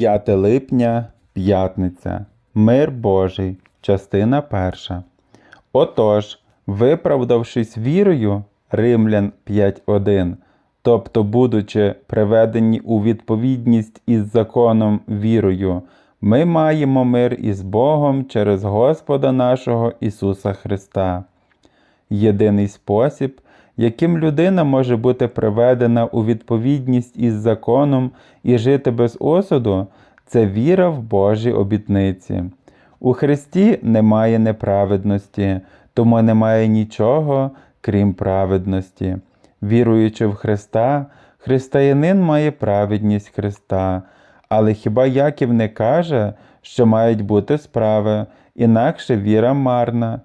5 липня, п'ятниця. Мир Божий, частина перша. Отож, виправдавшись вірою, Римлян 5.1, тобто, будучи приведені у відповідність із законом вірою, ми маємо мир із Богом через Господа нашого Ісуса Христа. Єдиний спосіб, яким людина може бути приведена у відповідність із законом і жити без осуду, це віра в Божі обітниці. У Христі немає неправедності, тому немає нічого, крім праведності. Віруючи в Христа, християнин має праведність Христа. Але хіба Яків не каже, що мають бути справи, інакше віра марна?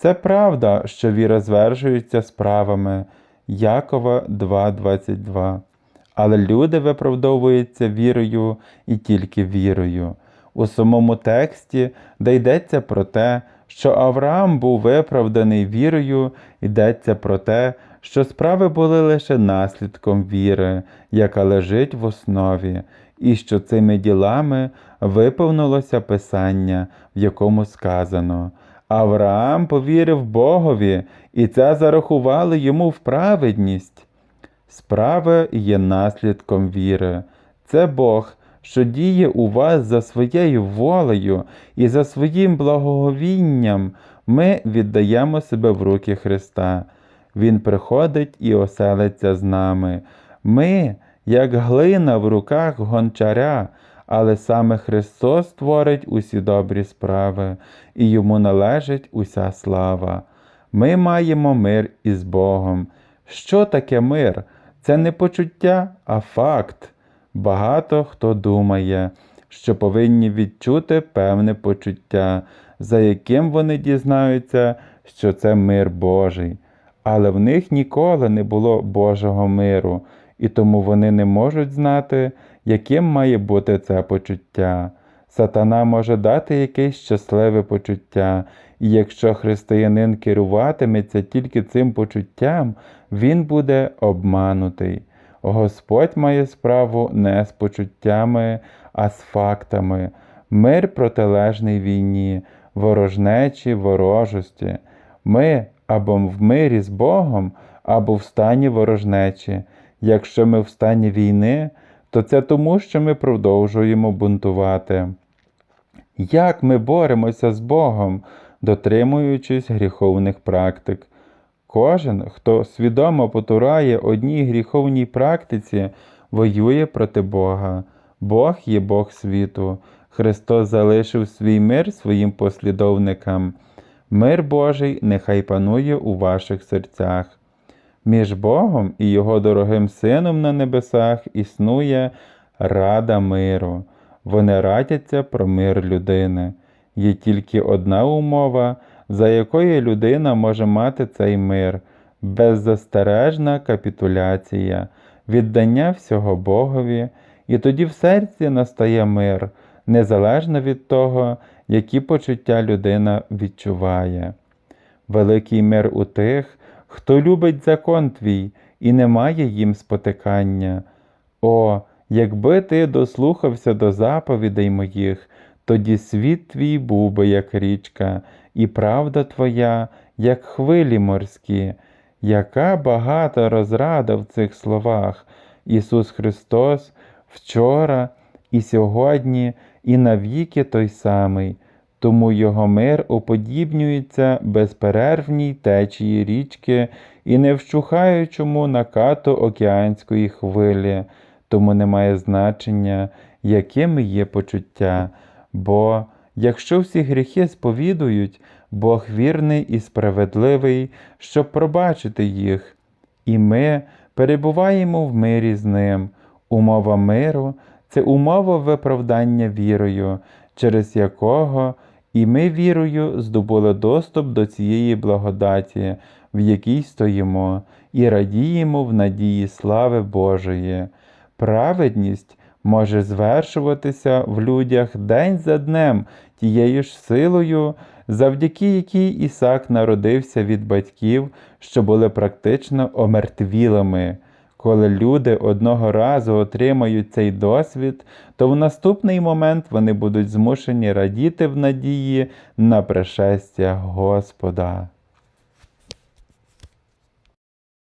Це правда, що віра звершується справами. Якова 2.22. Але люди виправдовуються вірою і тільки вірою. У самому тексті, де йдеться про те, що Авраам був виправданий вірою, йдеться про те, що справи були лише наслідком віри, яка лежить в основі, і що цими ділами виповнилося Писання, в якому сказано. Авраам повірив Богові, і це зарахували йому в праведність. Справи є наслідком віри. Це Бог, що діє у вас за своєю волею і за своїм благоговінням ми віддаємо себе в руки Христа. Він приходить і оселиться з нами. Ми, як глина в руках гончаря, але саме Христос творить усі добрі справи, і йому належить уся слава. Ми маємо мир із Богом. Що таке мир? Це не почуття, а факт. Багато хто думає, що повинні відчути певне почуття, за яким вони дізнаються, що це мир Божий. Але в них ніколи не було Божого миру, і тому вони не можуть знати, яким має бути це почуття. Сатана може дати якесь щасливе почуття, і якщо християнин керуватиметься тільки цим почуттям, він буде обманутий. Господь має справу не з почуттями, а з фактами. Мир протилежний війні, ворожнечі, ворожості. Ми або в мирі з Богом, або в стані ворожнечі. Якщо ми в стані війни, то це тому, що ми продовжуємо бунтувати. Як ми боремося з Богом, дотримуючись гріховних практик? Кожен, хто свідомо потурає одній гріховній практиці, воює проти Бога. Бог є Бог світу. Христос залишив свій мир своїм послідовникам. Мир Божий нехай панує у ваших серцях. Між Богом і Його дорогим Сином на небесах існує рада миру. Вони радяться про мир людини. Є тільки одна умова, за якою людина може мати цей мир, беззастережна капітуляція, віддання всього Богові, і тоді в серці настає мир, незалежно від того, які почуття людина відчуває. Великий мир у тих, хто любить закон твій і не має їм спотикання. О, якби ти дослухався до заповідей моїх, тоді світ твій був би, як річка, і правда твоя, як хвилі морські, яка багата розрада в цих словах. Ісус Христос вчора і сьогодні, і навіки той самий, тому Його мир уподібнюється безперервній течії річки і не вщухаючому накату океанської хвилі, тому немає значення, якими є почуття. Бо якщо всі гріхи сповідують, Бог вірний і справедливий, щоб пробачити їх, і ми перебуваємо в мирі з ним. Умова миру це умова виправдання вірою, через якого і ми вірою здобули доступ до цієї благодаті, в якій стоїмо, і радіємо в надії слави Божої. Праведність може звершуватися в людях день за днем тією ж силою, завдяки якій Ісак народився від батьків, що були практично омертвілими. Коли люди одного разу отримають цей досвід, то в наступний момент вони будуть змушені радіти в надії на пришестя Господа.